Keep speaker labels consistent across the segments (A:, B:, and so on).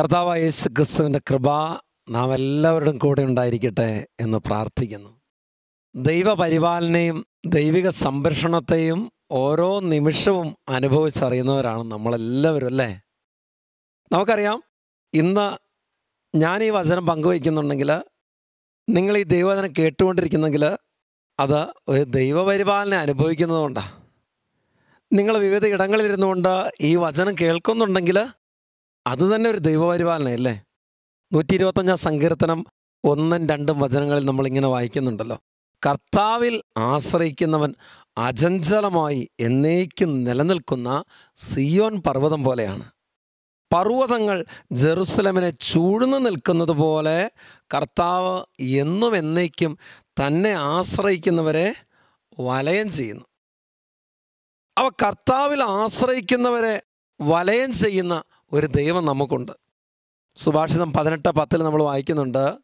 A: കർത്താവ് യേശു ക്രിസ്തുവിന്റെ കൃപ നാം എല്ലാവരുടെയും കൂടെ ഉണ്ടായിരിക്കട്ടെ എന്ന് പ്രാർത്ഥിക്കുന്നു. ദൈവപരിപാലനയും ദൈവിക സംരക്ഷണത്തെയും ഓരോ നിമിഷവും അനുഭവിച്ചറിയുന്നവരാണ് നമ്മളെല്ലാവരും അല്ലേ? നമുക്കറിയാം ഇന്ന് ഞാൻ ഈ വചനം പങ്കുവയ്ക്കുന്നുണ്ടെങ്കിൽ നിങ്ങൾ ഈ ദൈവവചനം കേട്ടുകൊണ്ടിരിക്കുന്നെങ്കിൽ അത് ഒരു ദൈവപരിപാലനം അനുഭവിക്കുന്നതുകൊണ്ടാണ് നിങ്ങൾ വിവിധ ഇടങ്ങളിലിരുന്നുകൊണ്ട് ഈ വചനം കേൾക്കുന്നുണ്ടെങ്കിൽ അത് തന്നെ ഒരു ദൈവപരിപാലനയല്ലേ നൂറ്റി ഇരുപത്തഞ്ചാം സങ്കീർത്തനം ഒന്നും രണ്ടും വചനങ്ങളിൽ നമ്മളിങ്ങനെ വായിക്കുന്നുണ്ടല്ലോ. കർത്താവിൽ ആശ്രയിക്കുന്നവൻ അചഞ്ചലമായി എന്നേക്കും നിലനിൽക്കുന്ന സിയോൻ പർവതം പോലെയാണ്. പർവതങ്ങൾ ജെറുസലമിനെ ചൂഴ്ന്നു നിൽക്കുന്നത് പോലെ കർത്താവ് എന്നും എന്നേക്കും തന്നെ ആശ്രയിക്കുന്നവരെ വലയം ചെയ്യുന്നു. അവ കർത്താവിൽ ആശ്രയിക്കുന്നവരെ വലയം ചെയ്യുന്ന ഒരു ദൈവം നമുക്കുണ്ട്. സുഭാഷിതം പതിനെട്ട് പത്തിൽ നമ്മൾ വായിക്കുന്നുണ്ട്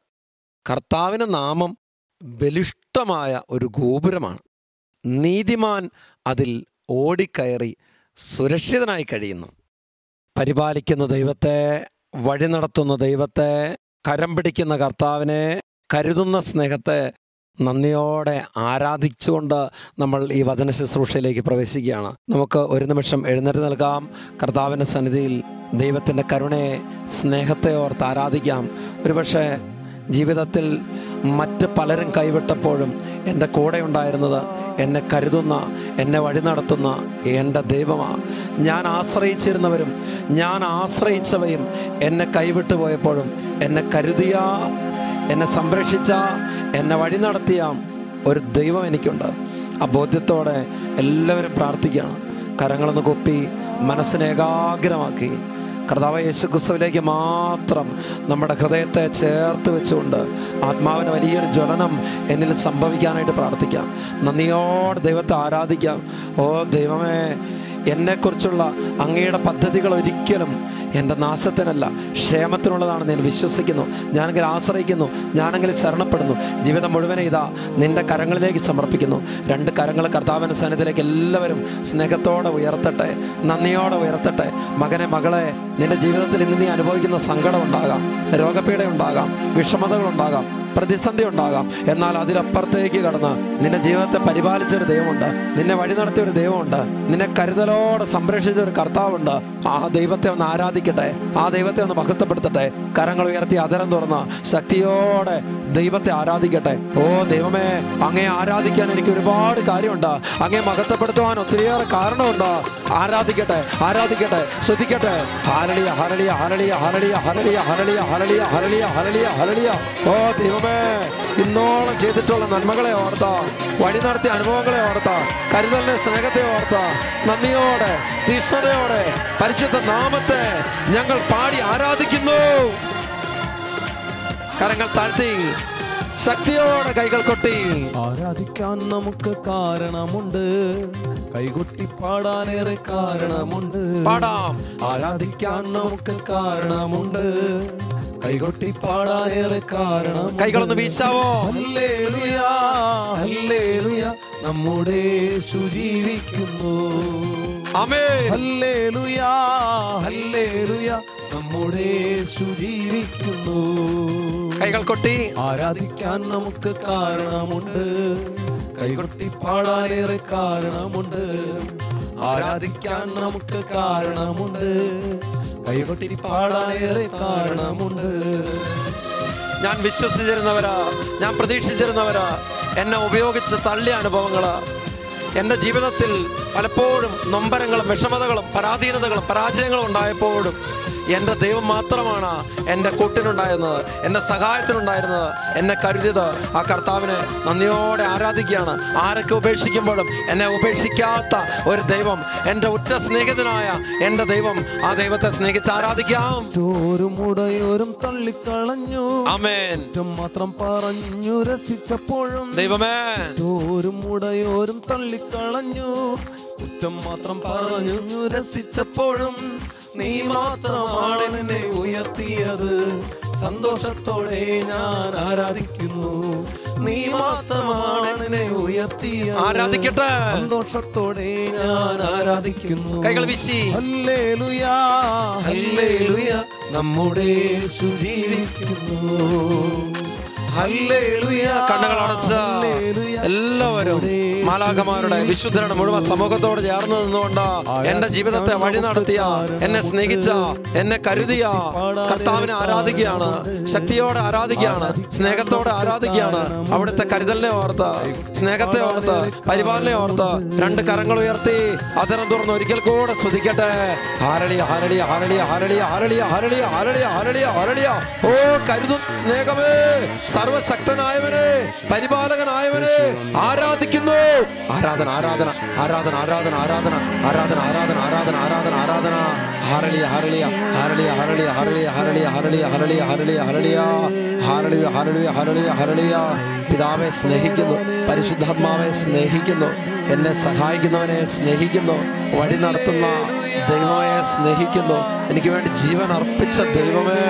A: കർത്താവിന് നാമം ബലിഷ്ടമായ ഒരു ഗോപുരമാണ്. നീതിമാൻ അതിൽ ഓടിക്കയറി സുരക്ഷിതനായി കഴിയുന്നു. പരിപാലിക്കുന്ന ദൈവത്തെ വഴി നടത്തുന്ന ദൈവത്തെ കരം പിടിക്കുന്ന കർത്താവിനെ കരുതുന്ന സ്നേഹത്തെ നന്ദിയോടെ ആരാധിച്ചുകൊണ്ട് നമ്മൾ ഈ വചന ശുശ്രൂഷയിലേക്ക് പ്രവേശിക്കുകയാണ്. നമുക്ക് ഒരു നിമിഷം എഴുന്നേറ്റ് നൽകാം കർത്താവിന്റെ സന്നിധിയിൽ ദൈവത്തിന്റെ കരുണയെ സ്നേഹത്തെ ഓർത്ത് ആരാധിക്കാം. ഒരുപക്ഷെ ജീവിതത്തിൽ മറ്റ് പലരും കൈവിട്ടപ്പോഴും എന്റെ കൂടെ ഉണ്ടായിരുന്നത് എന്നെ കരുതുന്ന എന്നെ വഴി നടത്തുന്ന എന്റെ ദൈവമാണ് ഞാൻ ആശ്രയിച്ചിരുന്നവരും ഞാൻ ആശ്രയിച്ചവയും എന്നെ കൈവിട്ടു പോയപ്പോഴും എന്നെ കരുതിയ എന്നെ സംരക്ഷിച്ച എന്നെ വഴി നടത്തിയ ഒരു ദൈവം എനിക്കുണ്ട്. ആ ബോധ്യത്തോടെ എല്ലാവരും പ്രാർത്ഥിക്കുകയാണ്. കരങ്ങളൊന്ന് കൊപ്പി മനസ്സിനെ ഏകാഗ്രമാക്കി. കർത്താവ് യേശു ക്രിസ്തുവിലേക്ക് മാത്രം നമ്മുടെ ഹൃദയത്തെ ചേർത്ത് വെച്ചുകൊണ്ട് ആത്മാവിന് വലിയൊരു ജ്വലനം എന്നിൽ സംഭവിക്കാനായിട്ട് പ്രാർത്ഥിക്കാം. നന്ദിയോടെ ദൈവത്തെ ആരാധിക്കാം. ഓ ദൈവമേ എന്നെക്കുറിച്ചുള്ള അങ്ങയുടെ പദ്ധതികൾ ഒരിക്കലും എന്റെ നാശത്തിനല്ല ക്ഷേമത്തിനുള്ളതാണ് ഞാൻ വിശ്വസിക്കുന്നു. ഞാനെങ്കിൽ ആശ്രയിക്കുന്നു ഞാനെങ്കിൽ ശരണപ്പെടുന്നു. ജീവിതം മുഴുവനെ ഇതാ നിന്റെ കരങ്ങളിലേക്ക് സമർപ്പിക്കുന്നു. രണ്ട് കരങ്ങൾ കർത്താവിന്റെ സന്നിധിയിലേക്ക് എല്ലാവരും സ്നേഹത്തോടെ ഉയർത്തട്ടെ നന്ദിയോടെ ഉയർത്തട്ടെ. മകനെ മകളെ നിന്റെ ജീവിതത്തിൽ ഇന്ന് നീ അനുഭവിക്കുന്ന സങ്കടം ഉണ്ടാകാം രോഗപീഠ ഉണ്ടാകാം വിഷമതകൾ ഉണ്ടാകാം പ്രതിസന്ധി ഉണ്ടാകാം. എന്നാൽ അതിലപ്പുറത്തേക്ക് കടന്ന് നിന്റെ ജീവിതത്തെ പരിപാലിച്ച ഒരു ദൈവമുണ്ട്. നിന്നെ വഴി നടത്തിയ ഒരു ദൈവമുണ്ട്. നിന്നെ കരുതലോടെ സംരക്ഷിച്ച ഒരു കർത്താവുണ്ട്. ആ ദൈവത്തെ ഒന്ന് ആരാധിക്കട്ടെ. ആ ദൈവത്തെ ഒന്ന് മഹത്വപ്പെടുത്തട്ടെ. കരങ്ങൾ ഉയർത്തി അതരം തുറന്ന് ശക്തിയോടെ ദൈവത്തെ ആരാധിക്കട്ടെ. ഓ ദൈവമേ അങ്ങേ ആരാധിക്കാൻ എനിക്ക് ഒരുപാട് കാര്യമുണ്ട്. അങ്ങേ മഹത്വപ്പെടുത്തുവാൻ ഒത്തിരിയേറെ കാരണമുണ്ട്. ആരാധിക്കട്ടെ ആരാധിക്കട്ടെ. ശ്രദ്ധിക്കട്ടെ. ഹരളിയ ഹരളിയ ഹരളിയ ഹരളിയ ഹരളിയ ഹരളിയ ഹരളിയ ഹരളിയ ഹരളിയ ഹരളിയ ഓ ദൈവമേ ഇന്നോളം ചെയ്തിട്ടുള്ള നന്മകളെ ഓർത്ത. വഴി നടത്തിയ അനുഭവങ്ങളെ ഓർത്ത. കരുതലിനെ സ്നേഹത്തെ ഓർത്ത. നന്ദിയോടെ തീഷ്ണതയോടെ പരിശുദ്ധ നാമത്തെ ഞങ്ങൾ പാടി ആരാധിക്കുന്നു. കരങ്ങൾ താഴ്ത്തി. ശക്തിയോടെ കൈകൾ കൊട്ടി.
B: ആരാധിക്കാൻ നമുക്ക് കാരണമുണ്ട്. കൈകൊട്ടി പാടാനേറെ കാരണമുണ്ട്.
A: പാടാം.
B: ആരാധിക്കാൻ നമുക്ക് കാരണമുണ്ട്. കൈകൊട്ടി പാടാനേറെ കാരണം
A: കൈകളൊന്ന് വീശാവോ?
B: നമ്മുടെ യേശു ജീവിക്കുന്നു.
A: അമേ
B: ഹല്ലേലൂയ ഹല്ലേലൂയ നമ്മുടെ യേശു ജീവിക്കുന്നു.
A: കൈകൾ കൊട്ടി.
B: ആരാധിക്കാൻ നമുക്ക് കാരണമുണ്ട്. കൈകൊട്ടി പാടാനേറെ കാരണമുണ്ട്. ആരാധിക്കാൻ നമുക്ക് കാരണമുണ്ട്. കൈകൊട്ടി പാടാനേറെ കാരണമുണ്ട്.
A: ഞാൻ വിശ്വസിച്ചിരുന്നവരാ ഞാൻ പ്രതീക്ഷിച്ചിരുന്നവരാ എന്നെ ഉപയോഗിച്ച് തള്ളിയ അനുഭവങ്ങളാ. എന്റെ ജീവിതത്തിൽ പലപ്പോഴും നൊമ്പരങ്ങളും വിഷമതകളും പരാധീനതകളും പരാജയങ്ങളും ഉണ്ടായപ്പോഴും എന്റെ ദൈവം മാത്രമാണ് എന്റെ കൂട്ടിനുണ്ടായിരുന്നത് എന്റെ സഹായത്തിനുണ്ടായിരുന്നത് എന്നെ കരുതിയത്. ആ കർത്താവിനെ നന്ദിയോടെ ആരാധിക്കുകയാണ്. ആരൊക്കെ ഉപേക്ഷിക്കുമ്പോഴും എന്നെ ഉപേക്ഷിക്കാത്ത ഒരു ദൈവം എന്റെ ഉറ്റ സ്നേഹിതനായ എന്റെ ദൈവം ആ ദൈവത്തെ സ്നേഹിച്ച് ആരാധിക്കാം.
B: തോറും ഉടയോരും തള്ളിക്കളഞ്ഞു.
A: അമേൻ
B: മാത്രം പറഞ്ഞു രസിച്ചപ്പോഴും
A: ദൈവമേ.
B: ഉടയോരും തള്ളിക്കളഞ്ഞു. കുറ്റം മാത്രം പറഞ്ഞു രസിച്ചപ്പോഴും നീ മാത്രമാണ് എന്നെ ഉയർത്തിയത്. സന്തോഷത്തോടെ ഞാൻ ആരാധിക്കുന്നു. നീ മാത്രമാണ് എന്നെ ഉയർത്തിയ
A: ആരാധിക്കട്ടെ.
B: സന്തോഷത്തോടെ ഞാൻ ആരാധിക്കുന്നു.
A: കൈകൾ വീശി.
B: ഹല്ലേലൂയ. ഹല്ലേലൂയ. നമ്മുടെ യേശു
A: അടച്ച എല്ലാവരും മാലാഖമാരുടെ വിശുദ്ധരുടെ മുഴുവൻ സമൂഹത്തോട് ചേർന്ന് നിന്നുകൊണ്ട് എന്റെ ജീവിതത്തെ വഴി നടത്തിയ എന്നെ സ്നേഹിച്ച എന്നെ കരുതിയ കർത്താവിനെ ആരാധിക്കുകയാണ് ശക്തിയോടെ ആരാധിക്കുകയാണ് സ്നേഹത്തോടെ ആരാധിക്കുകയാണ്. അവിടുത്തെ കരുതലിനെ ഓർത്ത് സ്നേഹത്തെ ഓർത്ത് പരിപാലനെ ഓർത്ത് രണ്ട് കരങ്ങൾ ഉയർത്തി അതിരം തുറന്ന് ഒരിക്കൽ കൂടെ സ്തുതിക്കട്ടെ. ഹാരളിയ ഹാരളിയ ഹാരളിയ ഹാരളിയ ഹാരളിയ ഹാരളിയ ഹാരളിയ ഹാരളിയ ഹാരളിയ. ഓ കരുതും സ്നേഹമേ. സർവശക്തനായവനെ പരിപാലകനായവനെ ആരാധിക്കുന്നു ആരാധന ആരാധന ആരാധന ആരാധന ആരാധന ആരാധന ആരാധന ആരാധന ആരാധന ആരാധന ഹരളിയ ഹരളിയ ഹരളിയ ഹരളിയ ഹരളിയ ഹരളിയ ഹരളിയ ഹരളിയ ഹരളിയ ഹരളിയ ഹരളിയ ഹരളിയ ഹരളിയ ഹരളിയ പിതാവെ സ്നേഹിക്കുന്നു പരിശുദ്ധാത്മാവെ സ്നേഹിക്കുന്നു എന്നെ സഹായിക്കുന്നവനെ സ്നേഹിക്കുന്നു വഴി നടത്തുന്ന ദൈവമേ സ്നേഹിക്കുന്നു എനിക്ക് വേണ്ടി ജീവൻ അർപ്പിച്ച ദൈവമേ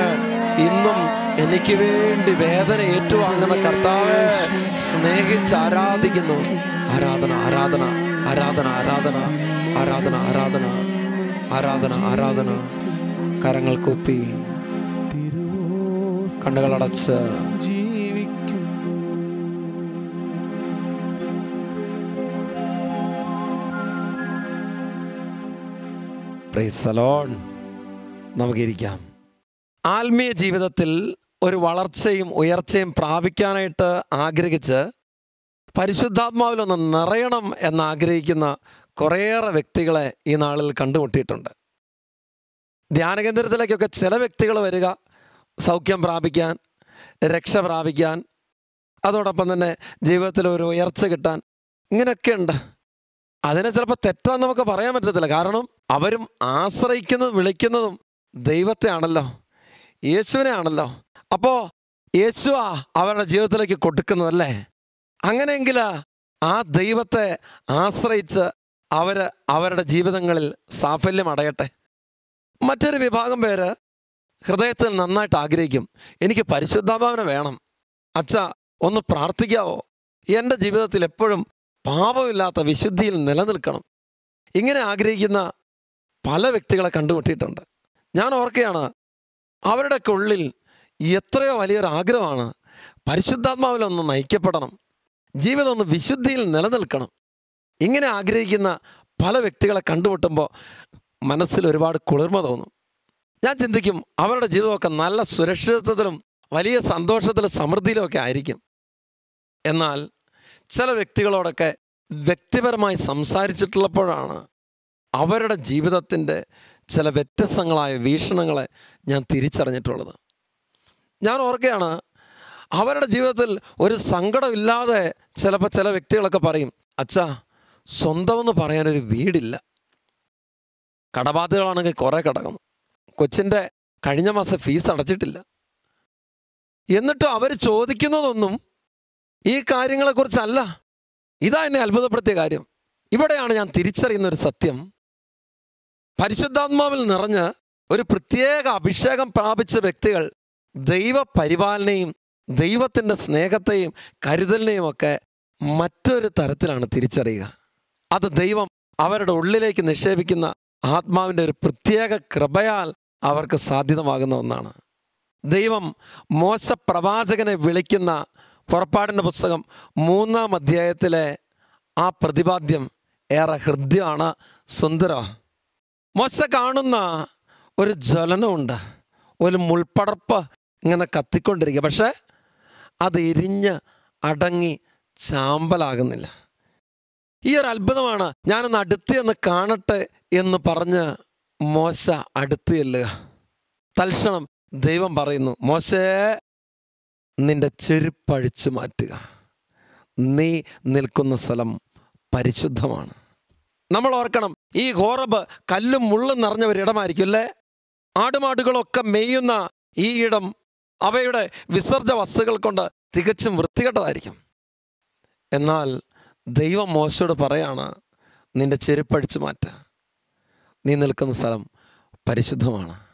A: ഇന്നും എനിക്ക് വേണ്ടി വേദന ഏറ്റുവാങ്ങുന്ന കർത്താവെ സ്നേഹിച്ച് ആരാധിക്കുന്നു. ആരാധന ആരാധന ആരാധന ആരാധന ആരാധന ആരാധന ആരാധന ആരാധന. കരങ്ങൾ കുപ്പി കണ്ണുകളടച്ച് സലോൺ നമുക്കിരിക്കാം ആത്മീയ ജീവിതത്തിൽ ഒരു വളർച്ചയും ഉയർച്ചയും പ്രാപിക്കാനായിട്ട് ആഗ്രഹിച്ച് പരിശുദ്ധാത്മാവിലൊന്ന് നിറയണം എന്നാഗ്രഹിക്കുന്ന കുറേയേറെ വ്യക്തികളെ ഈ നാളിൽ കണ്ടുമുട്ടിയിട്ടുണ്ട്. ധ്യാനകേന്ദ്രത്തിലേക്കൊക്കെ ചില വ്യക്തികൾ വരിക സൗഖ്യം പ്രാപിക്കാൻ രക്ഷ പ്രാപിക്കാൻ അതോടൊപ്പം തന്നെ ജീവിതത്തിൽ ഒരു ഉയർച്ച കിട്ടാൻ ഇങ്ങനെയൊക്കെ ഉണ്ട്. അതിനെ ചിലപ്പോൾ തെറ്റാന്ന് നമുക്ക് പറയാൻ പറ്റത്തില്ല. കാരണം അവരും ആശ്രയിക്കുന്നതും വിളിക്കുന്നതും ദൈവത്തെ ആണല്ലോ യേശുവിനെ ആണല്ലോ അപ്പോൾ യേശുവാ അവരുടെ ജീവിതത്തിലേക്ക് കൊടുക്കുന്നതല്ലേ? അങ്ങനെയെങ്കിൽ ആ ദൈവത്തെ ആശ്രയിച്ച് അവർ അവരുടെ ജീവിതങ്ങളിൽ സാഫല്യം അടയട്ടെ. മറ്റൊരു വിഭാഗം പേര് ഹൃദയത്തിൽ നന്നായിട്ട് ആഗ്രഹിക്കും. എനിക്ക് പരിശുദ്ധാഭാവന വേണം. അച്ഛ ഒന്ന് പ്രാർത്ഥിക്കാവോ? എന്റെ ജീവിതത്തിൽ എപ്പോഴും പാപമില്ലാത്ത വിശുദ്ധിയിൽ നിലനിൽക്കണം. ഇങ്ങനെ ആഗ്രഹിക്കുന്ന പല വ്യക്തികളെ കണ്ടുമുട്ടിയിട്ടുണ്ട്. ഞാൻ ഓർക്കുകയാണ് അവരുടെ ഉള്ളിൽ എത്രയോ വലിയൊരു ആഗ്രഹമാണ്. പരിശുദ്ധാത്മാവിലൊന്ന് നയിക്കപ്പെടണം. ജീവിതം ഒന്ന് വിശുദ്ധിയിൽ നിലനിൽക്കണം. ഇങ്ങനെ ആഗ്രഹിക്കുന്ന പല വ്യക്തികളെ കണ്ടുമുട്ടുമ്പോൾ മനസ്സിൽ ഒരുപാട് കുളിർമ തോന്നും. ഞാൻ ചിന്തിക്കും അവരുടെ ജീവിതമൊക്കെ നല്ല സുരക്ഷിതത്വത്തിലും വലിയ സന്തോഷത്തിലും സമൃദ്ധിയിലും ഒക്കെ ആയിരിക്കും. എന്നാൽ ചില വ്യക്തികളോടൊക്കെ വ്യക്തിപരമായി സംസാരിച്ചിട്ടുള്ളപ്പോഴാണ് അവരുടെ ജീവിതത്തിന്റെ ചില വ്യത്യസ്തങ്ങളായ വീക്ഷണങ്ങളെ ഞാൻ തിരിച്ചറിഞ്ഞിട്ടുള്ളത്. ഞാൻ ഓർക്കുകയാണ് അവരുടെ ജീവിതത്തിൽ ഒരു സങ്കടമില്ലാതെ ചിലപ്പോൾ ചില വ്യക്തികളൊക്കെ പറയും അച്ഛാ സ്വന്തമെന്ന് പറയാനൊരു വീടില്ല. കടബാധ്യതകളാണെങ്കിൽ കുറേ കിടക്കും. കൊച്ചിന്റെ കഴിഞ്ഞ മാസം ഫീസ് അടച്ചിട്ടില്ല. എന്നിട്ടും അവർ ചോദിക്കുന്നതൊന്നും ഈ കാര്യങ്ങളെക്കുറിച്ചല്ല. ഇതാ എന്നെ അത്ഭുതപ്പെടുത്തിയ കാര്യം. ഇവിടെയാണ് ഞാൻ തിരിച്ചറിയുന്ന ഒരു സത്യം. പരിശുദ്ധാത്മാവിൽ നിറഞ്ഞ് ഒരു പ്രത്യേക അഭിഷേകം പ്രാപിച്ച വ്യക്തികൾ ദൈവപരിപാലനയും ദൈവത്തിന്റെ സ്നേഹത്തെയും കരുതലിനെയും ഒക്കെ മറ്റൊരു തരത്തിലാണ് തിരിച്ചറിയുക. അത് ദൈവം അവരുടെ ഉള്ളിലേക്ക് നിക്ഷേപിക്കുന്ന ആത്മാവിന്റെ ഒരു പ്രത്യേക കൃപയാൽ അവർക്ക് സാധ്യതമാകുന്ന ഒന്നാണ്. ദൈവം മോശ പ്രവാചകനെ വിളിക്കുന്ന പുറപ്പാടിന്റെ പുസ്തകം മൂന്നാം അധ്യായത്തിലെ ആ പ്രതിപാദ്യം ഏറെ ഹൃദ്യമാണ് സുന്ദര മോശ കാണുന്ന ഒരു ജ്വലനമുണ്ട് ഒരു മുൾപ്പടർപ്പ് ഇങ്ങനെ കത്തിക്കൊണ്ടിരിക്കുക. പക്ഷേ അത് എരിഞ്ഞ് അടങ്ങി ചാമ്പലാകുന്നില്ല. ഈ ഒരു അത്ഭുതമാണ് ഞാനൊന്ന് അടുത്ത് എന്ന് കാണട്ടെ എന്ന് പറഞ്ഞ് മോശ അടുത്ത് ചെല്ലുക. തൽക്ഷണം ദൈവം പറയുന്നു മോശേ നിന്റെ ചെരുപ്പഴിച്ചു മാറ്റുക. നീ നിൽക്കുന്ന സ്ഥലം പരിശുദ്ധമാണ്. നമ്മൾ ഓർക്കണം ഈ ഹോറബ് കല്ലും മുള്ളും നിറഞ്ഞ ഒരിടമായിരിക്കും അല്ലേ? ആടുമാടുകളൊക്കെ മെയ്യുന്ന ഈ ഇടം അവയുടെ വിസർജ വസ്തുക്കൾ കൊണ്ട് തികച്ചും വൃത്തികെട്ടതായിരിക്കും. എന്നാൽ ദൈവം മോശയോട് പറയാണ് നിന്റെ ചെരുപ്പഴിച്ചു മാറ്റ. നീ നിൽക്കുന്ന സ്ഥലം പരിശുദ്ധമാണ്.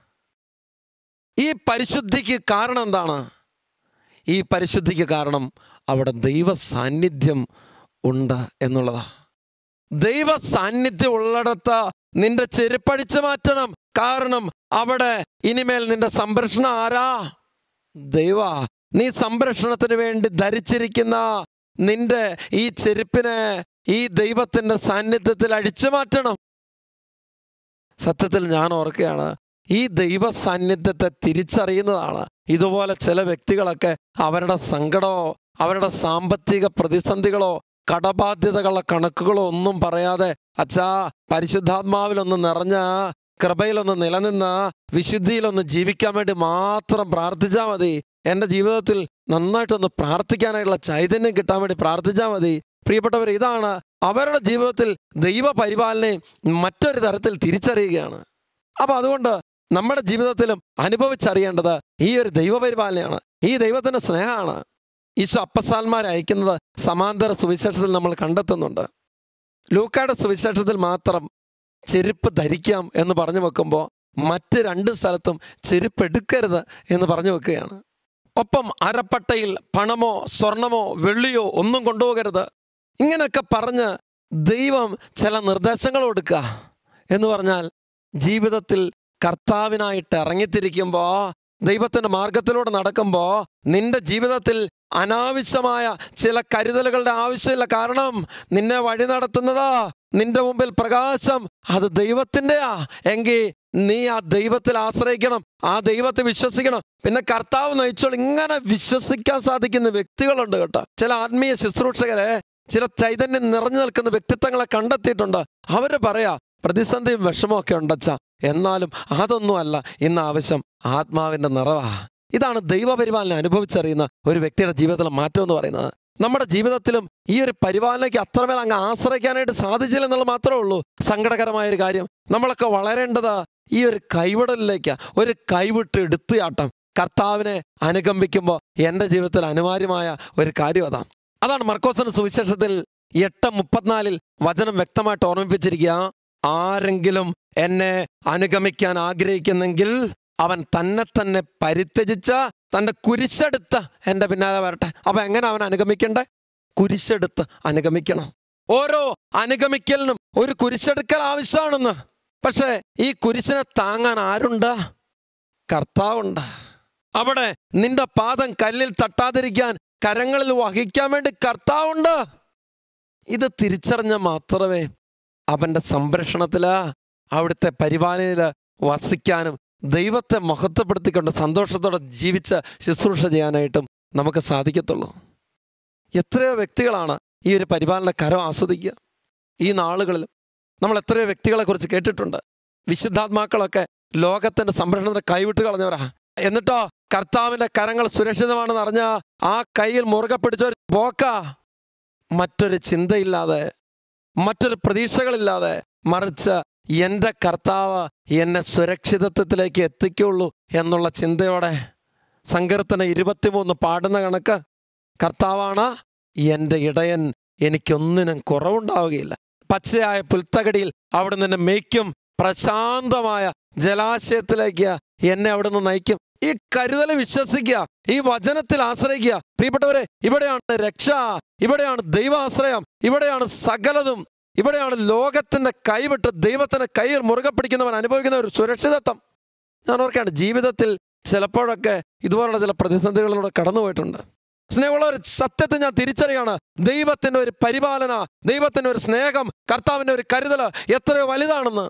A: ഈ പരിശുദ്ധിക്ക് കാരണം എന്താണ്? ഈ പരിശുദ്ധിക്ക് കാരണം അവിടെ ദൈവ സാന്നിധ്യം ഉണ്ട് എന്നുള്ളതാ. ദൈവ സാന്നിധ്യം ഉള്ളിടത്ത് നിന്റെ ചെരുപ്പഴിച്ചു മാറ്റണം. കാരണം അവിടെ ഇനിമേൽ നിന്റെ സംരക്ഷണം ആരാ? ദൈവ നീ സംരക്ഷണത്തിന് വേണ്ടി ധരിച്ചിരിക്കുന്ന നിന്റെ ഈ ചെരുപ്പിനെ ഈ ദൈവത്തിന്റെ സാന്നിധ്യത്തിൽ അഴിച്ചു മാറ്റണം. സത്യത്തിൽ ഞാൻ ഓർക്കുകയാണ് ഈ ദൈവ സാന്നിധ്യത്തെ തിരിച്ചറിയുന്നതാണ്. ഇതുപോലെ ചില വ്യക്തികളൊക്കെ അവരുടെ സങ്കടമോ അവരുടെ സാമ്പത്തിക പ്രതിസന്ധികളോ കടബാധ്യതകളുടെ കണക്കുകളോ ഒന്നും പറയാതെ അച്ഛാ പരിശുദ്ധാത്മാവിലൊന്ന് നിറഞ്ഞ കൃപയിലൊന്ന് നിലനിന്ന് വിശുദ്ധിയിലൊന്ന് ജീവിക്കാൻ വേണ്ടി മാത്രം പ്രാർത്ഥിച്ചാൽ മതി. എന്റെ ജീവിതത്തിൽ നന്നായിട്ടൊന്ന് പ്രാർത്ഥിക്കാനായിട്ടുള്ള ചൈതന്യം കിട്ടാൻ വേണ്ടി പ്രാർത്ഥിച്ചാൽ മതി. പ്രിയപ്പെട്ടവർ ഇതാണ് അവരുടെ ജീവിതത്തിൽ ദൈവ പരിപാലനയും മറ്റൊരു തരത്തിൽ തിരിച്ചറിയുകയാണ്. അപ്പോൾ അതുകൊണ്ട് നമ്മുടെ ജീവിതത്തിലും അനുഭവിച്ചറിയേണ്ടത് ഈ ഒരു ദൈവപരിപാലനയാണ്. ഈ ദൈവത്തിന്റെ സ്നേഹമാണ്. ഈശോ അപ്പസാൽമാരെ അയക്കുന്നത് സമാന്തര സുവിശേഷത്തിൽ നമ്മൾ കണ്ടെത്തുന്നുണ്ട്. ലൂക്കായുടെ സുവിശേഷത്തിൽ മാത്രം ചെരുപ്പ് ധരിക്കാം എന്ന് പറഞ്ഞു വെക്കുമ്പോൾ മറ്റ് രണ്ട് സ്ഥലത്തും ചെരുപ്പ് എടുക്കരുത് എന്ന് പറഞ്ഞു വെക്കുകയാണ്. ഒപ്പം അരപ്പട്ടയിൽ പണമോ സ്വർണമോ വെള്ളിയോ ഒന്നും കൊണ്ടുപോകരുത്. ഇങ്ങനെയൊക്കെ പറഞ്ഞ് ദൈവം ചില നിർദ്ദേശങ്ങൾ കൊടുക്കുക എന്ന് പറഞ്ഞാൽ ജീവിതത്തിൽ കർത്താവിനായിട്ട് ഇറങ്ങിത്തിരിക്കുമ്പോൾ ദൈവത്തിന്റെ മാർഗത്തിലൂടെ നടക്കുമ്പോൾ നിന്റെ ജീവിതത്തിൽ അനാവശ്യമായ ചില കരുതലുകളുടെ ആവശ്യമില്ല. കാരണം നിന്നെ വഴി നടത്തുന്നത്. നിന്റെ മുമ്പിൽ പ്രകാശം അത് ദൈവത്തിന്റെയാ. എങ്കിൽ നീ ആ ദൈവത്തിൽ ആശ്രയിക്കണം ആ ദൈവത്തെ വിശ്വസിക്കണം. പിന്നെ കർത്താവ് നയിച്ചോൾ ഇങ്ങനെ വിശ്വസിക്കാൻ സാധിക്കുന്ന വ്യക്തികളുണ്ട് കേട്ടോ. ചില ആത്മീയ ശുശ്രൂഷകരെ ചില ചൈതന്യം നിറഞ്ഞു നിൽക്കുന്ന വ്യക്തിത്വങ്ങളെ കണ്ടെത്തിയിട്ടുണ്ട്. അവർ പറയാ പ്രതിസന്ധിയും വിഷമമൊക്കെ ഉണ്ടച്ച. എന്നാലും അതൊന്നുമല്ല ഇന്ന് ആവശ്യം ആത്മാവിന്റെ നിറവാ. ഇതാണ് ദൈവപരിപാലനം അനുഭവിച്ചറിയുന്ന ഒരു വ്യക്തിയുടെ ജീവിതത്തിലെ മാറ്റം എന്ന് പറയുന്നത്. നമ്മുടെ ജീവിതത്തിലും ഈ ഒരു പരിപാലനയ്ക്ക് അത്രമേൽ അങ്ങ് ആശ്രയിക്കാനായിട്ട് സാധിച്ചില്ല എന്നുള്ളത് മാത്രമേ ഉള്ളൂ. സങ്കടകരമായ ഒരു കാര്യം. നമ്മളൊക്കെ വളരേണ്ടത് ഈ ഒരു കൈവിടലിലേക്ക് ഒരു കൈവിട്ട് എടുത്തുചാട്ടം കർത്താവിനെ അനുകമ്പിക്കുമ്പോൾ എന്റെ ജീവിതത്തിൽ അനിവാര്യമായ ഒരു കാര്യം അതാണ് അതാണ് മർക്കോസിന്റെ സുവിശേഷത്തിൽ എട്ട് മുപ്പത്തിനാലിൽ വചനം വ്യക്തമായിട്ട് ഓർമ്മിപ്പിച്ചിരിക്കുക. ആരെങ്കിലും എന്നെ അനുഗമിക്കാൻ ആഗ്രഹിക്കുന്നെങ്കിൽ അവൻ തന്നെ തന്നെ പരിത്യജിച്ച തന്റെ കുരിശെടുത്ത് എന്റെ പിന്നാലെ വരട്ടെ. അപ്പൊ എങ്ങനെ അവൻ അനുഗമിക്കണ്ടേ? കുരിശെടുത്ത് അനുഗമിക്കണം. ഓരോ അനുഗമിക്കലിനും ഒരു കുരിശെടുക്കൽ ആവശ്യമാണെന്ന്. പക്ഷേ ഈ കുരിശിനെ താങ്ങാൻ ആരുണ്ട്? കർത്താവുണ്ട്. അവിടെ നിന്റെ പാദം കല്ലിൽ തട്ടാതിരിക്കാൻ കരങ്ങളിൽ വഹിക്കാൻ വേണ്ടി കർത്താവുണ്ട്. ഇത് തിരിച്ചറിഞ്ഞ മാത്രമേ അവന്റെ സംരക്ഷണത്തിൽ അവിടുത്തെ പരിപാലനയിൽ വസിക്കാനും ദൈവത്തെ മഹത്വപ്പെടുത്തിക്കൊണ്ട് സന്തോഷത്തോടെ ജീവിച്ച ശുശ്രൂഷ ചെയ്യാനായിട്ടും നമുക്ക് സാധിക്കത്തുള്ളൂ. എത്രയോ വ്യക്തികളാണ് ഈ ഒരു പരിപാലന കരം ആസ്വദിക്കുക. ഈ നാളുകളിൽ നമ്മൾ എത്രയോ വ്യക്തികളെക്കുറിച്ച് കേട്ടിട്ടുണ്ട്. വിശുദ്ധാത്മാക്കളൊക്കെ ലോകത്തിന്റെ സംരക്ഷണത്തിന് കൈവിട്ട് കളഞ്ഞവരാ. എന്നിട്ടോ കർത്താവിന്റെ കരങ്ങൾ സുരക്ഷിതമാണെന്ന് അറിഞ്ഞ ആ കയ്യിൽ മുറുകെ പിടിച്ച ഒരു പോക്ക മറ്റൊരു ചിന്തയില്ലാതെ മറ്റൊരു പ്രതീക്ഷകളില്ലാതെ മറിച്ച് എന്റെ കർത്താവ് എന്നെ സുരക്ഷിതത്വത്തിലേക്ക് എത്തിക്കുള്ളൂ എന്നുള്ള ചിന്തയോടെ സങ്കീർത്തന ഇരുപത്തിമൂന്ന് പാടുന്ന കണക്ക് കർത്താവാണ് എന്റെ ഇടയൻ എനിക്കൊന്നിനും കുറവുണ്ടാവുകയില്ല. പച്ചയായ പുൽത്തകടിയിൽ അവിടെ നിന്ന് മേയ്ക്കും. പ്രശാന്തമായ ജലാശയത്തിലേക്ക് എന്നെ അവിടെ നിന്ന് നയിക്കും. ഈ കരുതൽ വിശ്വസിക്കുക ഈ വചനത്തിൽ ആശ്രയിക്കുക. പ്രിയപ്പെട്ടവരെ ഇവിടെയാണ് രക്ഷ ഇവിടെയാണ് ദൈവാശ്രയം ഇവിടെയാണ് സകലതും. ഇവിടെയാണ് ലോകത്തിന്റെ കൈവിട്ട് ദൈവത്തിന്റെ കയ്യിൽ മുറുകെ പിടിക്കുന്നവൻ അനുഭവിക്കുന്ന ഒരു സുരക്ഷിതത്വം. ഞാൻ ഓർക്കാണ് ജീവിതത്തിൽ ചിലപ്പോഴൊക്കെ ഇതുപോലുള്ള ചില പ്രതിസന്ധികളിലൂടെ കടന്നുപോയിട്ടുണ്ട് സ്നേഹമുള്ള ഒരു സത്യത്തെ ഞാൻ തിരിച്ചറിയാണ്. ദൈവത്തിന്റെ ഒരു പരിപാലന ദൈവത്തിന്റെ ഒരു സ്നേഹം കർത്താവിന്റെ ഒരു കരുതൽ എത്രയോ വലുതാണെന്ന്.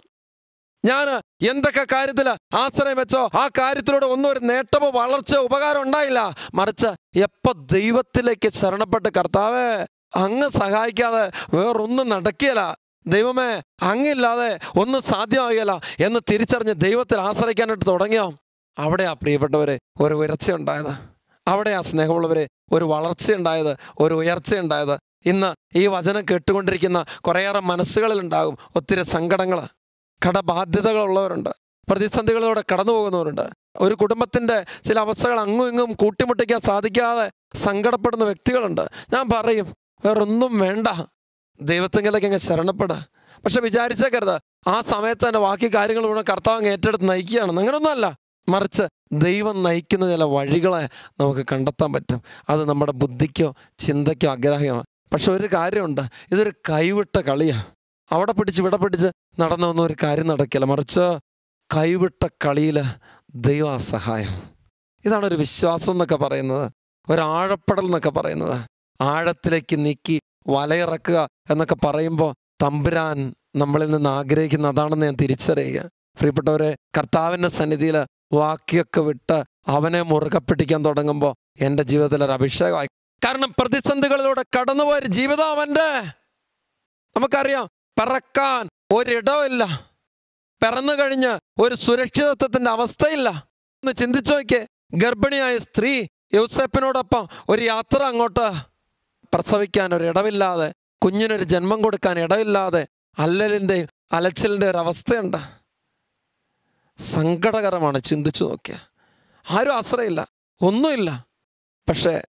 A: ഞാൻ എന്തൊക്കെ കാര്യത്തിൽ ആശ്രയം വെച്ചോ ആ കാര്യത്തിലൂടെ ഒന്നും ഒരു നേട്ടമോ വളർച്ചയോ ഉപകാരം ഉണ്ടായില്ല. മറിച്ച് എപ്പോൾ ദൈവത്തിലേക്ക് ശരണപ്പെട്ട് കർത്താവേ അങ്ങ് സഹായിക്കാതെ വേറൊന്നും നടക്കിയല്ല ദൈവമേ അങ്ങില്ലാതെ ഒന്നും സാധ്യമാകില്ല എന്ന് തിരിച്ചറിഞ്ഞ് ദൈവത്തിൽ ആശ്രയിക്കാനായിട്ട് തുടങ്ങിയോ? അവിടെയാ പ്രിയപ്പെട്ടവരെ ഒരു ഉയർച്ച ഉണ്ടായത്. അവിടെയാ സ്നേഹമുള്ളവരെ ഒരു വളർച്ച ഉണ്ടായത് ഒരു ഉയർച്ച ഉണ്ടായത്. ഇന്ന് ഈ വചനം കേട്ടുകൊണ്ടിരിക്കുന്ന കുറേയേറെ മനസ്സുകളിൽ ഉണ്ടാകും ഒത്തിരി സങ്കടങ്ങൾ കടബാധ്യതകളുള്ളവരുണ്ട്. പ്രതിസന്ധികളിലൂടെ കടന്നു പോകുന്നവരുണ്ട് ഒരു കുടുംബത്തിന്റെ ചില അവസ്ഥകൾ അങ്ങും ഇങ്ങും കൂട്ടിമുട്ടിക്കാൻ സാധിക്കാതെ സങ്കടപ്പെടുന്ന വ്യക്തികളുണ്ട്. ഞാൻ പറയും വേറൊന്നും വേണ്ട. ദൈവത്തെങ്കിലേക്ക് അങ്ങ് ശരണപ്പെട. പക്ഷെ വിചാരിച്ചേക്കരുത്. ആ സമയത്ത് തന്നെ ബാക്കി കാര്യങ്ങൾ മുഴുവൻ കർത്താവ് ഏറ്റെടുത്ത് നയിക്കുകയാണ്. അങ്ങനൊന്നുമല്ല. മറിച്ച് ദൈവം നയിക്കുന്ന ചില വഴികളെ നമുക്ക് കണ്ടെത്താൻ പറ്റും. അത് നമ്മുടെ ബുദ്ധിക്കോ ചിന്തയ്ക്കോ ആഗ്രഹമോ. പക്ഷെ ഒരു കാര്യമുണ്ട്. ഇതൊരു കൈവിട്ട കളിയാണ്. അവിടെ പിടിച്ച് ഇവിടെ പിടിച്ച് വന്ന ഒരു കാര്യം നടക്കില്ല. മറിച്ച് കൈവിട്ട കളിയിൽ ദൈവ സഹായം. ഇതാണ് ഒരു വിശ്വാസം എന്നൊക്കെ പറയുന്നത്. ഒരാഴപ്പെടൽ എന്നൊക്കെ പറയുന്നത്. ആഴത്തിലേക്ക് നീക്കി വലയിറക്കുക എന്നൊക്കെ പറയുമ്പോൾ തമ്പുരാൻ നമ്മളിൽ നിന്ന് ആഗ്രഹിക്കുന്ന അതാണെന്ന് ഞാൻ തിരിച്ചറിയുക. പ്രിയപ്പെട്ടവരെ കർത്താവിന്റെ സന്നിധിയിൽ വാക്കിയൊക്കെ വിട്ട് അവനെ മുറുകെ പിടിക്കാൻ തുടങ്ങുമ്പോൾ എന്റെ ജീവിതത്തിൽ ഒരു അഭിഷേകമായി. കാരണം പ്രതിസന്ധികളിലൂടെ കടന്നുപോയൊരു ജീവിതം അവന്റെ. നമുക്കറിയാം പറക്കാൻ ഒരിടമില്ല പിറന്നു കഴിഞ്ഞ് ഒരു സുരക്ഷിതത്വത്തിന്റെ അവസ്ഥയില്ല. ഒന്ന് ചിന്തിച്ചു നോക്കിയേ ഗർഭിണിയായ സ്ത്രീ യൂസഫിനോടൊപ്പം ഒരു യാത്ര അങ്ങോട്ട് പ്രസവിക്കാൻ ഒരു ഇടവില്ലാതെ കുഞ്ഞിനൊരു ജന്മം കൊടുക്കാൻ ഇടവില്ലാതെ അല്ലലിന്റെയും അലച്ചിലിന്റെ ഒരു അവസ്ഥയുണ്ട് സങ്കടകരമാണ് ചിന്തിച്ചു നോക്കിയ. ആരും ആശ്രയമില്ല ഒന്നുമില്ല. പക്ഷേ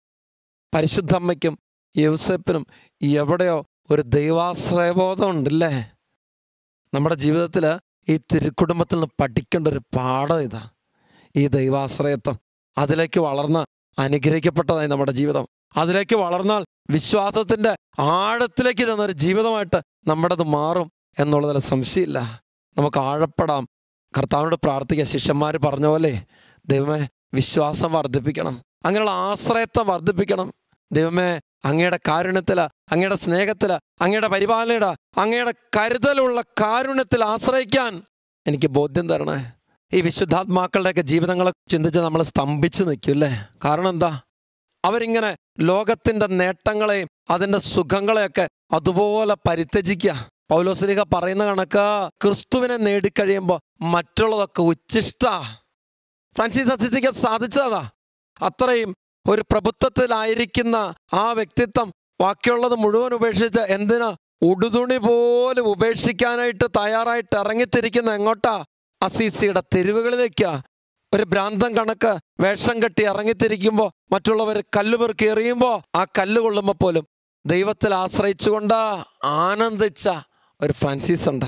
A: പരിശുദ്ധമ്മയ്ക്കും യൂസപ്പിനും എവിടെയോ ഒരു ദൈവാശ്രയബോധം ഉണ്ടല്ലേ നമ്മുടെ ജീവിതത്തിൽ ഈ തിരുക്കുടുംബത്തിൽ നിന്ന് പഠിക്കേണ്ട ഒരു പാഠം ഇതാ. ഈ ദൈവാശ്രയത്വം അതിലേക്ക് വളർന്ന് അനുഗ്രഹിക്കപ്പെട്ടതായി നമ്മുടെ ജീവിതം. അതിലേക്ക് വളർന്നാൽ വിശ്വാസത്തിന്റെ ആഴത്തിലേക്ക് തന്നൊരു ജീവിതമായിട്ട് നമ്മുടേത് മാറും എന്നുള്ളതിൽ സംശയമില്ല. നമുക്ക് ആഴപ്പെടാം. കർത്താവിനോട് പ്രാർത്ഥിക്കുക ശിഷ്യന്മാർ പറഞ്ഞ പോലെ ദൈവമേ വിശ്വാസം വർദ്ധിപ്പിക്കണം. അങ്ങനെയുള്ള ആശ്രയത്വം വർദ്ധിപ്പിക്കണം. ദൈവമേ അങ്ങയുടെ കാരുണ്യത്തിൽ അങ്ങയുടെ സ്നേഹത്തിൽ അങ്ങയുടെ പരിപാലനയുടെ അങ്ങയുടെ കരുതലുള്ള കാരുണ്യത്തിൽ ആശ്രയിക്കാൻ എനിക്ക് ബോധ്യം തരണേ. ഈ വിശുദ്ധാത്മാക്കളുടെയൊക്കെ ജീവിതങ്ങളെ ചിന്തിച്ച് നമ്മൾ സ്തംഭിച്ച് നിൽക്കും അല്ലേ? കാരണം എന്താ? അവരിങ്ങനെ ലോകത്തിന്റെ നേട്ടങ്ങളെയും അതിന്റെ സുഖങ്ങളെയൊക്കെ അതുപോലെ പരിത്യജിക്കുക. പൗലോസ്ലിഹ പറയുന്ന കണക്ക് ക്രിസ്തുവിനെ നേടിക്കഴിയുമ്പോൾ മറ്റുള്ളതൊക്കെ ഉച്ചിഷ്ട. ഫ്രാൻസിസ് അസിസിക്ക് സാധിച്ചതാ. അത്രയും ഒരു പ്രഭുത്വത്തിലായിരിക്കുന്ന ആ വ്യക്തിത്വം ബാക്കിയുള്ളത് മുഴുവൻ ഉപേക്ഷിച്ച് എന്തിനാ ഉടുതുണി പോലും ഉപേക്ഷിക്കാനായിട്ട് തയ്യാറായിട്ട് ഇറങ്ങിത്തിരിക്കുന്ന എങ്ങോട്ടാ? അസീസിയുടെ തെരുവുകളിലേക്കാ. ഒരു ഭ്രാന്തം കണക്ക് വേഷം കെട്ടി ഇറങ്ങിത്തിരിക്കുമ്പോൾ മറ്റുള്ളവർ കല്ലുപെറുക്കി എറിയുമ്പോൾ ആ കല്ല് കൊള്ളുമ്പോൾ പോലും ദൈവത്തിൽ ആശ്രയിച്ചുകൊണ്ട് ആനന്ദിച്ച ഒരു ഫ്രാൻസിസ് ഉണ്ട്.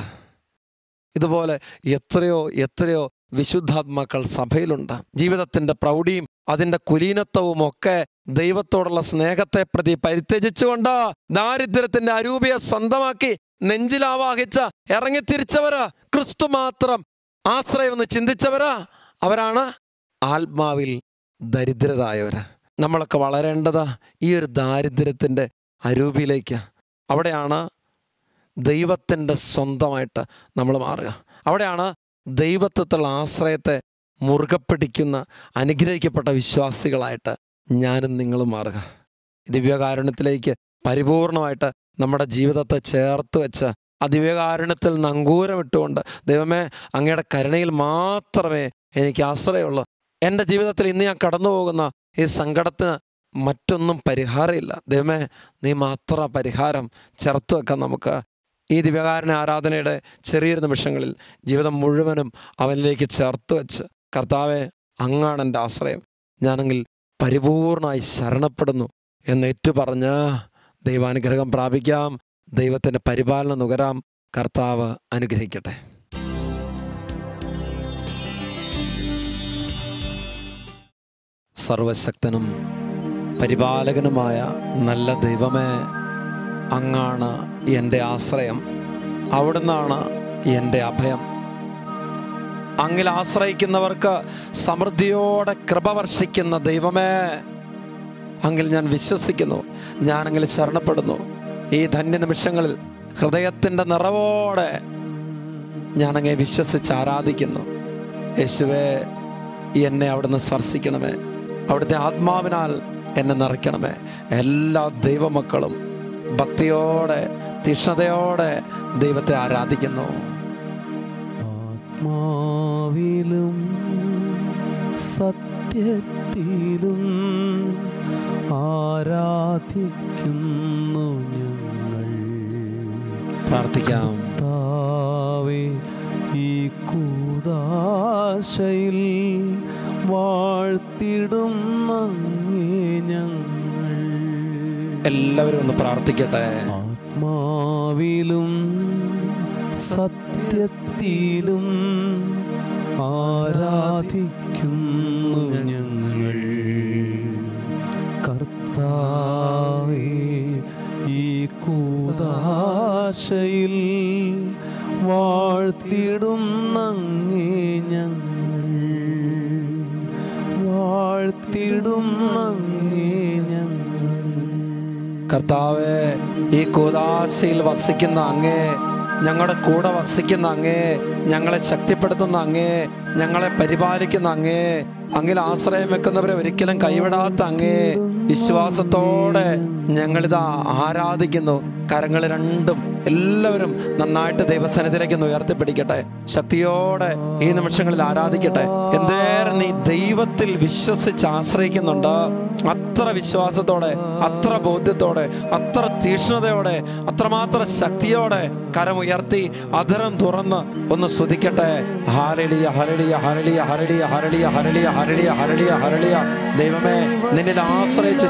A: ഇതുപോലെ എത്രയോ എത്രയോ വിശുദ്ധാത്മാക്കൾ സഭയിലുണ്ട്. ജീവിതത്തിന്റെ പ്രൗഢിയും അതിന്റെ കുലീനത്വവും ഒക്കെ ദൈവത്തോടുള്ള സ്നേഹത്തെ പ്രതി പരിത്യജിച്ചുകൊണ്ട് ദാരിദ്ര്യത്തിന്റെ അരൂപിയെ സ്വന്തമാക്കി നെഞ്ചിലാവാഹിച്ച ഇറങ്ങിത്തിരിച്ചവര് ക്രിസ്തു മാത്രം. ആശ്രയം ആശ്രയമെന്ന് ചിന്തിച്ചവര് അവരാണ് ആത്മാവിൽ ദരിദ്രരായവർ നമ്മളൊക്കെ വളരേണ്ടത് ഈ ഒരു ദാരിദ്ര്യത്തിന്റെ അരൂപിയിലേക്ക്. അവിടെയാണ് ദൈവത്തിന്റെ സ്വന്തമായിട്ട് നമ്മൾ മാറുക. അവിടെയാണ് ദൈവത്വത്തിലുള്ള ആശ്രയത്തെ മുറുകെ പിടിക്കുന്ന അനുഗ്രഹിക്കപ്പെട്ട വിശ്വാസികളായിട്ട് ഞാനും നിങ്ങളും മാറുക. ദിവ്യകാരുണ്യത്തിലേക്ക് പരിപൂർണമായിട്ട് നമ്മുടെ ജീവിതത്തെ ചേർത്ത് വെച്ച് ആ ദിവ്യകാരുണ്യത്തിൽ നങ്കൂരമിട്ടുകൊണ്ട് ദൈവമേ അങ്ങയുടെ കരുണയിൽ മാത്രമേ എനിക്ക് ആശ്രയമുള്ളൂ എന്റെ ജീവിതത്തിൽ ഇന്ന് ഞാൻ കടന്നു പോകുന്ന ഈ സങ്കടത്തിന് മറ്റൊന്നും പരിഹാരമില്ല. ദൈവമേ നീ മാത്ര പരിഹാരം ചേർത്ത് വെക്കാൻ നമുക്ക്. ഈ ദിവ്യകാരൻ ആരാധനയുടെ ചെറിയൊരു നിമിഷങ്ങളിൽ ജീവിതം മുഴുവനും അവനിലേക്ക് ചേർത്ത് വെച്ച് കർത്താവെ അങ്ങാണ് എന്റെ ആശ്രയം. ഞാനെങ്കിൽ പരിപൂർണമായി ശരണപ്പെടുന്നു എന്ന് ഏറ്റുപറഞ്ഞ് ദൈവാനുഗ്രഹം പ്രാപിക്കാം. ദൈവത്തിന്റെ പരിപാലനം നുകരാം. കർത്താവ് അനുഗ്രഹിക്കട്ടെ. സർവശക്തനും പരിപാലകനുമായ നല്ല ദൈവമേ അങ്ങാണ് എന്റെ ആശ്രയം അവിടുന്നാണ് എന്റെ അഭയം. അങ്ങിൽ ആശ്രയിക്കുന്നവർക്ക് സമൃദ്ധിയോടെ കൃപ വർഷിക്കുന്ന ദൈവമേ അങ്ങിൽ ഞാൻ വിശ്വസിക്കുന്നു ഞാനങ്ങിൽ ശരണപ്പെടുന്നു. ഈ ധന്യ നിമിഷങ്ങളിൽ ഹൃദയത്തിന്റെ നിറവോടെ ഞാനങ്ങെ വിശ്വസിച്ച് ആരാധിക്കുന്നു. യേശുവേ എന്നെ അവിടുന്ന് സ്പർശിക്കണമേ. അവിടുത്തെ ആത്മാവിനാൽ എന്നെ നിറയ്ക്കണമേ. എല്ലാ ദൈവമക്കളും ഭക്തിയോടെ തീഷ്ണതയോടെ ദൈവത്തെ ആരാധിക്കുന്നു.
B: ആത്മാവിലും സത്യത്തിലും ആരാധിക്കുന്നു ഞങ്ങൾ.
A: പ്രാർത്ഥിക്കാം.
B: താവേ ഈ കൂതാശയിൽ വാഴ്ത്തിടും ഞങ്ങൾ.
A: എല്ലാവരും ഒന്ന് പ്രാർത്ഥിക്കട്ടെ.
B: ആത്മാവിലും സത്യത്തിലും ആരാധിക്കുന്നു ഞങ്ങൾ. കർത്താവേ ഈ കൂതാശയിൽ വാഴ്ത്തിടും
A: കർത്താവെ ഈ കൂതാശയിൽ വസിക്കുന്ന അങ്ങേ ഞങ്ങളുടെ കൂടെ വസിക്കുന്ന അങ്ങേ ഞങ്ങളെ ശക്തിപ്പെടുത്തുന്ന അങ്ങേ ഞങ്ങളെ പരിപാലിക്കുന്ന അങ്ങേ അങ്ങിൽ ആശ്രയം വെക്കുന്നവരെ ഒരിക്കലും കൈവിടാത്ത അങ്ങേ വിശ്വാസത്തോടെ ഞങ്ങളിതാ ആരാധിക്കുന്നു. കരങ്ങൾ രണ്ടും എല്ലാവരും നന്നായിട്ട് ദൈവസന്നിധിയിലേക്ക് ഒന്ന് ഉയർത്തിപ്പിടിക്കട്ടെ. ശക്തിയോടെ ഈ നിമിഷങ്ങളിൽ ആരാധിക്കട്ടെ. എന്തേറെ നീ ദൈവത്തിൽ വിശ്വസിച്ച് ആശ്രയിക്കുന്നുണ്ട്? അത്ര വിശ്വാസത്തോടെ അത്ര ബോധ്യത്തോടെ അത്ര തീഷ്ണതയോടെ അത്രമാത്രം ശക്തിയോടെ കരമുയർത്തി അധരം തുറന്ന് ഒന്ന് സ്തുതിക്കട്ടെ. ഹാരളിയ ഹരളിയ ഹരളിയ ഹരളിയ ഹരളിയ ഹരളിയ ഹരളിയ ഹരളിയ ഹരളിയ ദൈവമേ നിന്നിൽ ആശ്രയിച്ച്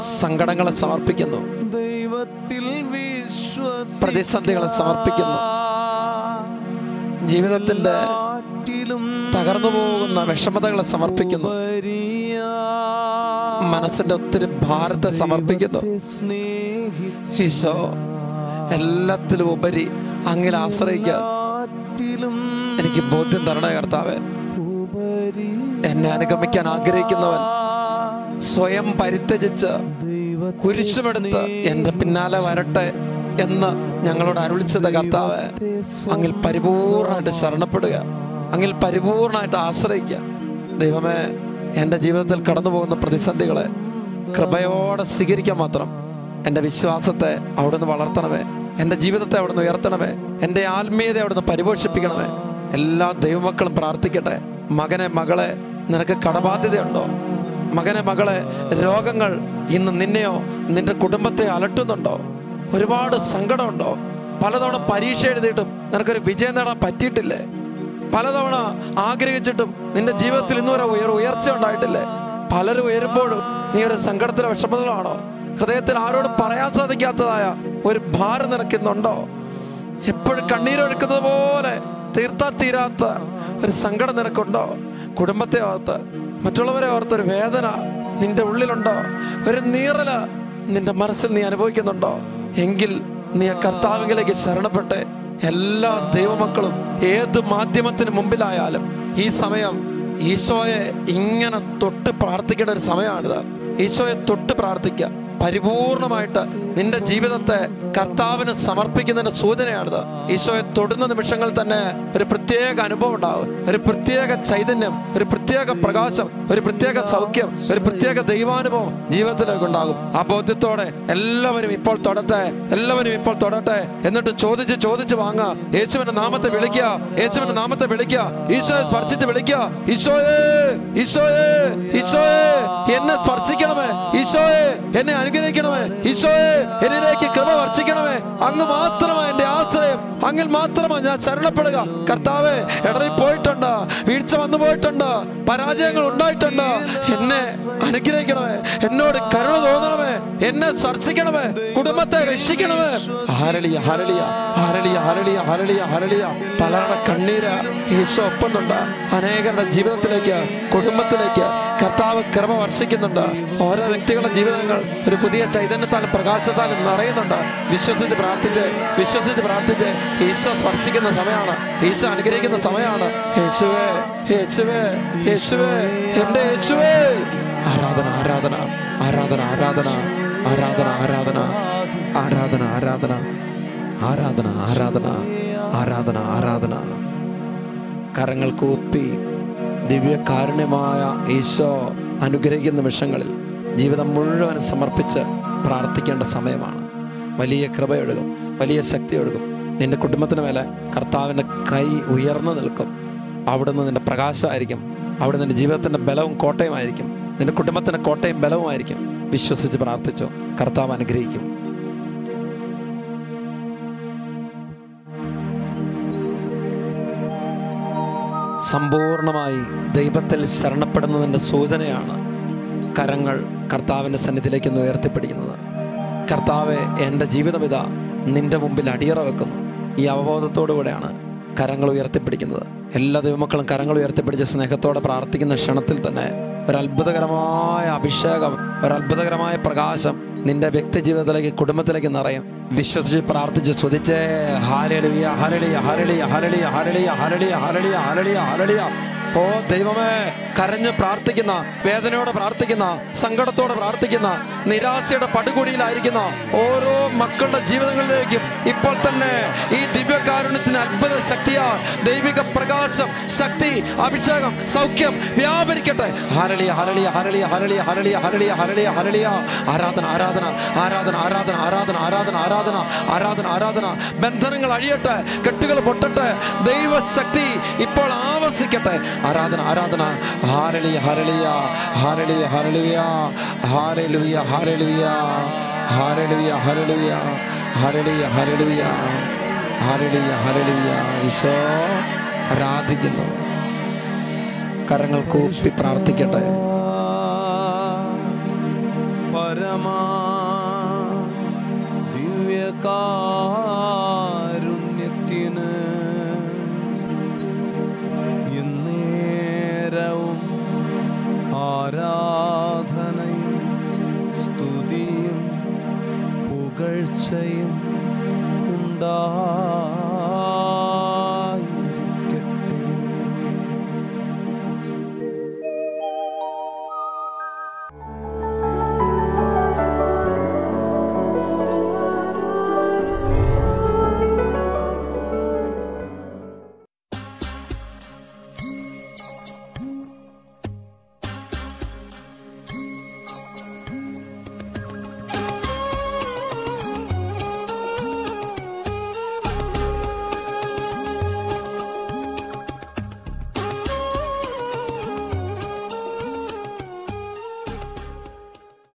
A: സങ്കടങ്ങളെ സമർപ്പിക്കുന്നു.
B: ദൈവത്തിൽ
A: പ്രതിസന്ധികളെ സമർപ്പിക്കുന്നു. ജീവിതത്തിന്റെ തകർന്നു പോകുന്ന വിഷമതകളെ സമർപ്പിക്കുന്നു. മനസ്സിന്റെ ഒത്തിരി ഭാരത്തെ സമർപ്പിക്കുന്നു. ഈശോ എല്ലാത്തിലും ഉപരി അങ്ങിൽ ആശ്രയിക്കാൻ എനിക്ക് ബോധ്യം തരണേ കർത്താവെ. എന്നെ അനുഗമിക്കാൻ ആഗ്രഹിക്കുന്നവൻ സ്വയം പരിത്യജിച്ച് കുരിശുമെടുത്ത് എന്റെ പിന്നാലെ വരട്ടെ എന്ന് ഞങ്ങളോട് അരുളിച്ചത് കർത്താവ്. അങ്ങിൽ പരിപൂർണമായിട്ട് ശരണപ്പെടുക. അങ്ങിൽ പരിപൂർണമായിട്ട് ആശ്രയിക്കുക. ദൈവമേ എന്റെ ജീവിതത്തിൽ കടന്നു പോകുന്ന പ്രതിസന്ധികളെ കൃപയോടെ സ്വീകരിക്കാൻ മാത്രം എന്റെ വിശ്വാസത്തെ അവിടുന്ന് വളർത്തണമേ. എന്റെ ജീവിതത്തെ അവിടുന്ന് ഉയർത്തണമേ. എന്റെ ആത്മീയത അവിടുന്ന് പരിപോഷിപ്പിക്കണമേ. എല്ലാ ദൈവമക്കളും പ്രാർത്ഥിക്കട്ടെ. മകനെ മകളെ നിനക്ക് കടബാധ്യതയുണ്ടോ? മകനെ മകളെ രോഗങ്ങൾ ഇന്ന് നിന്നെയോ നിന്റെ കുടുംബത്തെ അലട്ടുന്നുണ്ടോ? ഒരുപാട് സങ്കടമുണ്ടോ? പലതവണ പരീക്ഷ എഴുതിയിട്ടും നിനക്കൊരു വിജയം നേടാൻ പറ്റിയിട്ടില്ലേ? പലതവണ ആഗ്രഹിച്ചിട്ടും നിന്റെ ജീവിതത്തിൽ ഇന്നുവരെ ഉയർ ഉയർച്ച ഉണ്ടായിട്ടില്ലേ? പലരും ഉയരുമ്പോഴും നീ ഒരു സങ്കടത്തിലെ വിഷമത്തിലാണോ ഹൃദയത്തിൽ ആരോടും പറയാൻ സാധിക്കാത്തതായ ഒരു ഭാരം നിനക്കുന്നുണ്ടോ? എപ്പോഴും കണ്ണീരൊഴുക്കുന്നത് പോലെ തീർത്താ തീരാത്ത ഒരു സങ്കടം നിനക്കുണ്ടോ? കുടുംബത്തെ ഓർത്ത് മറ്റുള്ളവരെ ഓർത്തൊരു വേദന നിന്റെ ഉള്ളിലുണ്ടോ? ഒരു നീറൽ നിന്റെ മനസ്സിൽ നീ അനുഭവിക്കുന്നുണ്ടോ? എങ്കിൽ നീ ആ കർത്താവിലേക്ക് ശരണപ്പെട്ട് എല്ലാ ദൈവമക്കളും ഏത് മാധ്യമത്തിന് മുമ്പിലായാലും ഈ സമയം ഈശോയെ ഇങ്ങനെ തൊട്ട് പ്രാർത്ഥിക്കേണ്ട ഒരു സമയമാണിത്. ഈശോയെ തൊട്ട് പ്രാർത്ഥിക്കുക പരിപൂർണമായിട്ട് നിന്റെ ജീവിതത്തെ കർത്താവിന് സമർപ്പിക്കുന്നതിന്റെ സൂചനയാണിത്. ഈശോയെ തൊടുന്ന നിമിഷങ്ങൾ തന്നെ ഒരു പ്രത്യേക അനുഭവം ഉണ്ടാവും ഒരു പ്രത്യേക ചൈതന്യം ഒരു പ്രത്യേക പ്രകാശം ഒരു പ്രത്യേക സൗഖ്യം ഒരു പ്രത്യേക ദൈവാനുഭവം ജീവിതത്തിലേക്ക് ഉണ്ടാകും. ആ ബോധ്യത്തോടെ എല്ലാവരും ഇപ്പോൾ തൊടട്ടെ എല്ലാവരും ഇപ്പോൾ തൊടട്ടെ എന്നിട്ട് ചോദിച്ച് ചോദിച്ച് വാങ്ങുക. യേശുവിന്റെ നാമത്തെ വിളിക്കുക യേശുവിന്റെ നാമത്തെ വിളിക്കുക. ഈശോയെ സ്പർശിച്ച് വിളിക്കുക. ഈശോയെ ഈശോയെ ഈശോയെ എന്നെ സ്പർശിക്കണമേ. ഈശോയെ എന്നെ അനുഗ്രഹിക്കണമേ. ഈശോയെ എന്നിലേക്ക് കൃപ വർഷിക്കണമേ. അങ്ങ് മാത്രമേ എന്റെ അങ്ങിൽ മാത്രമാണ് ഞാൻ ശരണപ്പെടുക. കർത്താവെ ഇടറി പോയിട്ടുണ്ട്. വീഴ്ച വന്നു പോയിട്ടുണ്ട്. പരാജയങ്ങൾ ഉണ്ടായിട്ടുണ്ട്. എന്നെ അനുഗ്രഹിക്കണമേ. എന്നോട് കരുണ തോന്നണമേ. എന്നെ സ്പർശിക്കണമേ. കുടുംബത്തെ രക്ഷിക്കണമേ. ഹരളിയ ഹരളിയ ഹരളിയ ഹരളിയ ഹരളിയ ഹരളിയ പലരുടെ കണ്ണീര് യേശു ഒപ്പുന്നുണ്ട്. അനേകരുടെ ജീവിതത്തിലേക്ക് കുടുംബത്തിലേക്ക് കർത്താവ് കൃപ വർഷിക്കുന്നുണ്ട്. ഓരോ വ്യക്തികളുടെ ജീവിതങ്ങൾ ഒരു പുതിയ ചൈതന്യത്താലും പ്രകാശത്താലും നിറയുന്നുണ്ട്. വിശ്വസിച്ച് പ്രാർത്ഥിച്ച് വിശ്വസിച്ച് പ്രാർത്ഥിച്ച്. ഈശോ സ്പർശിക്കുന്ന സമയമാണ് ഈശോ അനുഗ്രഹിക്കുന്ന സമയമാണ് യേശുവേ യേശുവേ യേശുവേ എന്റെ യേശുവേ ആരാധന ആരാധന ആരാധന ആരാധന ആരാധന ആരാധന ആരാധന ആരാധന ആരാധന ആരാധന ആരാധന ആരാധന കരങ്ങൾ കൂപ്പി ദിവ്യകാരുണ്യമായ ഈശോ അനുഗ്രഹിക്കുന്ന നിമിഷങ്ങളിൽ ജീവിതം മുഴുവൻ സമർപ്പിച്ച് പ്രാർത്ഥിക്കേണ്ട സമയമാണ് വലിയ കൃപയൊഴുകും വലിയ ശക്തി ഒഴുകും നിന്റെ കുടുംബത്തിന് മേലെ കർത്താവിന്റെ കൈ ഉയർന്നു നിൽക്കും. അവിടുന്ന് നിന്റെ പ്രകാശമായിരിക്കും. അവിടെ നിന്റെ ജീവിതത്തിന്റെ ബലവും കോട്ടയുമായിരിക്കും. നിന്റെ കുടുംബത്തിന്റെ കോട്ടയും ബലവുമായിരിക്കും. വിശ്വസിച്ച് പ്രാർത്ഥിച്ചോ. കർത്താവ് അനുഗ്രഹിക്കും. സമ്പൂർണമായി ദൈവത്തിൽ ശരണപ്പെടുന്നതിന്റെ സൂചനയാണ് കരങ്ങൾ കർത്താവിന്റെ സന്നിധിയിലേക്ക് ഉയർത്തിപ്പിടിക്കുന്നത്. കർത്താവെ എന്റെ ജീവിതം ഇതാ നിന്റെ മുമ്പിൽ അടിയറ വെക്കുന്നു. ഈ അവബോധത്തോടു കൂടെയാണ് കരങ്ങൾ ഉയർത്തിപ്പിടിക്കുന്നത്. എല്ലാ ദൈവമക്കളും കരങ്ങൾ ഉയർത്തിപ്പിടിച്ച് സ്നേഹത്തോടെ പ്രാർത്ഥിക്കുന്ന ക്ഷണത്തിൽ തന്നെ ഒരത്ഭുതകരമായ അഭിഷേകം ഒരത്ഭുതകരമായ പ്രകാശം നിന്റെ വ്യക്തി ജീവിതത്തിലേക്ക് കുടുംബത്തിലേക്ക് നിറയും. വിശ്വസിച്ച് പ്രാർത്ഥിച്ച് സ്തുതിച്ചേ. ഹാരളിയ ഹരളിയ ഹരളിയ ഹരളിയ ഹരളിയ ഹരളിയ ഹരളിയ ഹരളിയ ഹരളിയ ഓ ദൈവമേ കരഞ്ഞ് പ്രാർത്ഥിക്കുന്ന വേദനയോടെ പ്രാർത്ഥിക്കുന്ന സങ്കടത്തോടെ പ്രാർത്ഥിക്കുന്ന നിരാശയുടെ പടുകുടിയിലായിരിക്കുന്ന ഓരോ മക്കളുടെ ജീവിതങ്ങളിലേക്കും ഇപ്പോൾ തന്നെ ഈ ദിവ്യകാരുണ്യത്തിന് അത്ഭുത ശക്തിയാ ദൈവിക പ്രകാശം ശക്തി അഭിഷേകം സൗഖ്യം വ്യാപരിക്കട്ടെ. ഹരളിയ ഹരളിയ ഹരളിയ ഹരളിയ ഹരളിയ ഹരളിയ ഹരളിയ ഹരളിയ ആരാധന ആരാധന ആരാധന ആരാധന ആരാധന ആരാധന ആരാധന ആരാധന ആരാധന. ബന്ധനങ്ങൾ അഴിയട്ടെ കെട്ടുകൾ പൊട്ടട്ടെ ദൈവശക്തി ഇപ്പോൾ ആവസിക്കട്ടെ. ആരാധന ആരാധന. ഹാരളിയ ഹരളിയ ഹാരളിയ ഹരളിയ ഹാരലുയ ഹരളിയ ഹാരളിയ ഹരളിയ ഹരളിയ ഹരളിയ ഹരളിയ ഹരളിയ ഈശോ ആരാധിക്കുന്നു. കരങ്ങൾ കൂപ്പി പ്രാർത്ഥിക്കട്ടെ.
B: പരമാ ദിവ്യകാരുണ്യത്തിന് saying